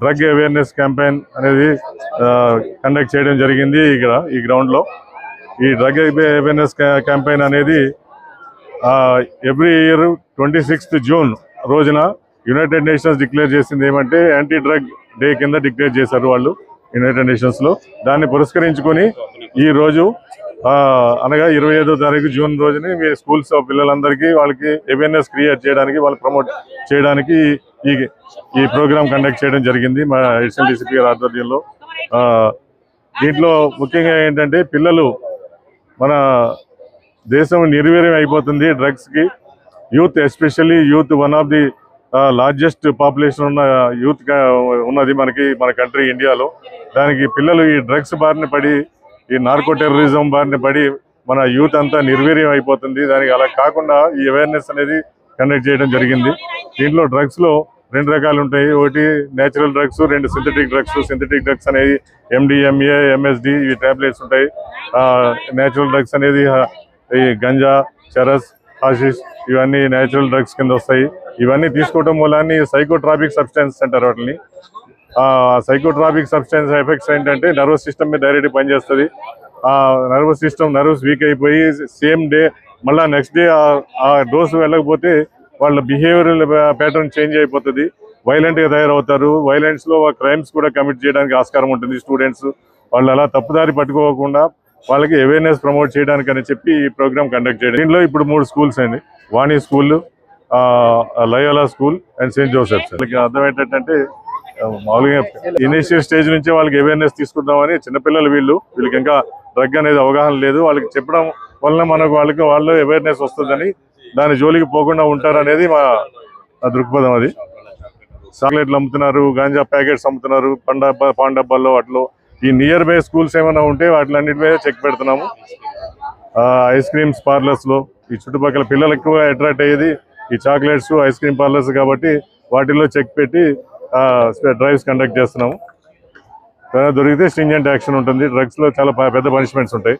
Drug awareness campaign అనేది conduct చేయడం జరిగింది ఇక్కడ ఈ గ్రౌండ్లో ఈ డ్రగ్ అవేర్నెస్ క్యాంపెయిన్ అనేది every year twenty sixth June రోజున యునైటెడ్ నేషన్స్ డిక్లేర్ చేసింది ఏమంటే యాంటీ డ్రగ్ డే కింద డిక్లేర్ చేశారు వాళ్ళు యునైటెడ్ నేషన్స్లో దాన్ని పురస్కరించుకొని ఈ రోజు అనగా ఇరవై ఐదో తారీఖు జూన్ రోజుని మీ స్కూల్స్ పిల్లలందరికీ వాళ్ళకి అవేర్నెస్ క్రియేట్ చేయడానికి వాళ్ళు ప్రమోట్ చేయడానికి ఈ ఈ ప్రోగ్రామ్ కండక్ట్ చేయడం జరిగింది మా అడిషనల్ డిసిపి గారి ఆధ్వర్యంలో. దీంట్లో ముఖ్యంగా ఏంటంటే పిల్లలు మన దేశం నిర్వీర్యం అయిపోతుంది డ్రగ్స్కి. Youth especially youth one of the largest population ఉన్న యూత్ ఉన్నది మనకి మన కంట్రీ ఇండియాలో. దానికి పిల్లలు ఈ డ్రగ్స్ బారిన పడి ఈ నార్కో టెర్రరిజం బారిన పడి మన యూత్ అంతా నిర్వీర్యం అయిపోతుంది. దానికి అలా కాకుండా ఈ అవేర్నెస్ అనేది కండక్ట్ చేయడం జరిగింది. దీంట్లో డ్రగ్స్లో రెండు రకాలు ఉంటాయి. ఒకటి నేచురల్ డ్రగ్స్ రెండు సింథటిక్ డ్రగ్స్ సింథటిక్ డ్రగ్స్ అనేది ఎండిఎంఏ ఎంఎస్డి ఇవి టాబ్లెట్స్ ఉంటాయి. నేచురల్ డ్రగ్స్ అనేది ఈ గంజా చరస్ హాషిష్ ఇవన్నీ నేచురల్ డ్రగ్స్ కింద వస్తాయి. ఇవన్నీ తీసుకోవడం మూలాన్ని సైకోట్రాపిక్ సబ్స్టెన్స్ అంటారు వాటిని. ఆ సైకోట్రాపిక్ సబ్స్టెన్స్ ఎఫెక్ట్స్ ఏంటంటే నర్వస్ సిస్టమ్ మీద డైరెక్ట్ పనిచేస్తుంది. ఆ నర్వస్ సిస్టమ్ నర్వస్ వీక్ అయిపోయి సేమ్ డే మళ్ళీ నెక్స్ట్ డే ఆ డోస్ వెళ్ళకపోతే వాళ్ళ బిహేవియరల్ ప్యాటర్న్ చేంజ్ అయిపోతుంది. వైలెంట్గా తయారవుతారు. వైలెన్స్లో క్రైమ్స్ కూడా కమిట్ చేయడానికి ఆస్కారం ఉంటుంది స్టూడెంట్స్ వాళ్ళు అలా తప్పుదారి పట్టుకోకుండా వాళ్ళకి అవేర్నెస్ ప్రమోట్ చేయడానికి అని చెప్పి ఈ ప్రోగ్రామ్ కండక్ట్ చేయడం. దీంట్లో ఇప్పుడు మూడు స్కూల్స్ అండి. Vani school Loyola school and saint Joseph's వాళ్ళకి అర్థం ఏంటంటే మామూలుగా ఇనిషియల్ స్టేజ్ నుంచే వాళ్ళకి అవేర్నెస్ తీసుకుందామని చిన్నపిల్లలు వీళ్ళు. వీళ్ళకి ఇంకా డ్రగ్ అనేది అవగాహన లేదు. వాళ్ళకి చెప్పడం వలన మనకు వాళ్ళకి వాళ్ళు అవేర్నెస్ వస్తుందని దాని జోలికి పోకుండా ఉంటారు అనేది మా దృక్పథం అది. చాక్లెట్లు అమ్ముతున్నారు గాంజా ప్యాకెట్స్ అమ్ముతున్నారు పండ పాన్ డబ్బాల్లో వాటిలో. ఈ నియర్ బై స్కూల్స్ ఏమైనా ఉంటే వాటిలన్నిటి మీద చెక్ పెడుతున్నాము. ఐస్ క్రీమ్స్ పార్లర్స్లో ఈ చుట్టుపక్కల పిల్లలు ఎక్కువ అట్రాక్ట్ అయ్యేది ఈ చాక్లెట్స్ ఐస్ క్రీమ్ పార్లర్స్ కాబట్టి వాటిల్లో చెక్ పెట్టి డ్రైవ్స్ కండక్ట్ చేస్తున్నాము. దొరికితే స్ట్రింజెంట్ యాక్షన్ ఉంటుంది. డ్రగ్స్లో చాలా పెద్ద పనిష్మెంట్స్ ఉంటాయి.